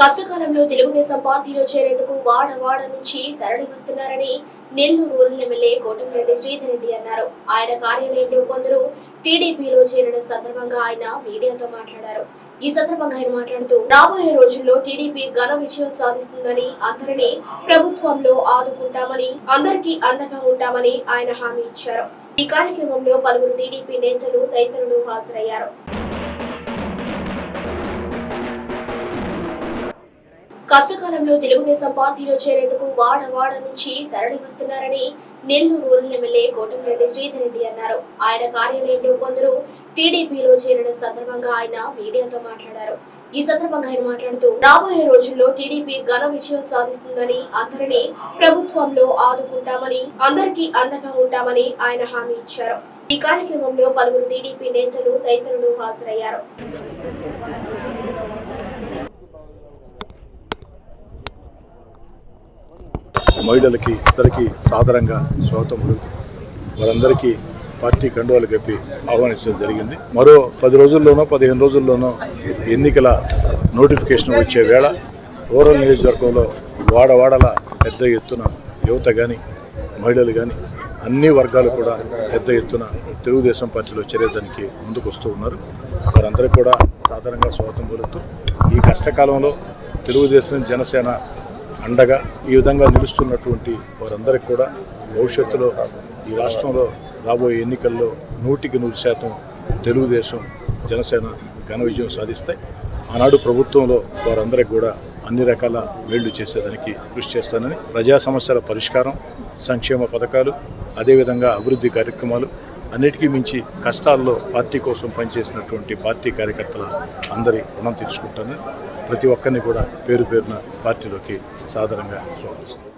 కష్టకాలంలో తెలుగుదేశం పార్టీలో చేరేందుకు వాడ వాడ నుంచి తరలి వస్తున్నారని నెల్లూరు రూరల్ ఎమ్మెల్యే కోటమిరెడ్డి శ్రీధర్ రెడ్డి అన్నారు. ఆయన కార్యాలయంలో కొందరు టీడీపీలో చేరిన సందర్భంగా ఆయన మీడియాతో మాట్లాడారు. ఈ సందర్భంగా ఆయన మాట్లాడుతూ రాబోయే రోజుల్లో టీడీపీ ఘన విజయం సాధిస్తుందని అందరినీ ప్రభుత్వంలో ఆదుకుంటామని అందరికీ అండగా ఉంటామని ఆయన హామీ ఇచ్చారు. ఈ కార్యక్రమంలో పలువురు టీడీపీ నేతలు తదితరులు హాజరయ్యారు. కష్టకాలంలో తెలుగుదేశం పార్టీలో చేరేందుకు వాడ వాడ నుంచి తరలి వస్తున్నారని నెల్లూరు రూరల్ ఎమ్మెల్యే కోటంరెడ్డి శ్రీధర్ రెడ్డి అన్నారు. ఆయన కార్యాలయంలో కొందరు టీడీపీలో చేరిన సందర్భంగా ఆయన మీడియాతో మాట్లాడారు. ఈ సందర్భంగా ఆయన మాట్లాడుతూ రాబోయే రోజుల్లో టీడీపీ ఘన విజయం సాధిస్తుందని అందరినీ ప్రభుత్వంలో ఆదుకుంటామని అందరికీ అండగా ఉంటామని ఆయన హామీ ఇచ్చారు. ఈ కార్యక్రమంలో పలువురు టీడీపీ నేతలు తదితరులు హాజరయ్యారు. మహిళలకి అందరికీ సాధారణంగా స్వాగతములు వారందరికీ పార్టీ కండువాలు కప్పి ఆహ్వానించడం జరిగింది. మరో పది రోజుల్లోనో పదిహేను రోజుల్లోనో ఎన్నికల నోటిఫికేషన్ వచ్చే వేళ రూరల్ నియోజకవర్గంలో వాడవాడల పెద్ద ఎత్తున యువత కానీ మహిళలు కానీ అన్ని వర్గాలు కూడా పెద్ద ఎత్తున తెలుగుదేశం పార్టీలో చేరేదానికి ముందుకు వస్తూ ఉన్నారు. వారందరూ కూడా సాధారణంగా స్వాతంత్రులతో ఈ కష్టకాలంలో తెలుగుదేశం జనసేన అండగా ఈ విధంగా నిలుస్తున్నటువంటి వారందరికీ కూడా భవిష్యత్తులో ఈ రాష్ట్రంలో రాబోయే ఎన్నికల్లో నూటికి నూరు శాతం తెలుగుదేశం జనసేన ఘన విజయం సాధిస్తాయి. ఆనాడు ప్రభుత్వంలో వారందరికీ కూడా అన్ని రకాల వేళ్ళు చేసేదానికి కృషి చేస్తానని ప్రజా సమస్యల పరిష్కారం సంక్షేమ పథకాలు అదేవిధంగా అభివృద్ధి కార్యక్రమాలు అన్నిటికీ మించి కష్టాల్లో పార్టీ కోసం పనిచేసినటువంటి పార్టీ కార్యకర్తల అందరి రుణం తీర్చుకుంటానని ప్రతి ఒక్కరిని కూడా పేరు పేరున పార్టీలోకి సాధారణంగా స్వాగతిస్తాను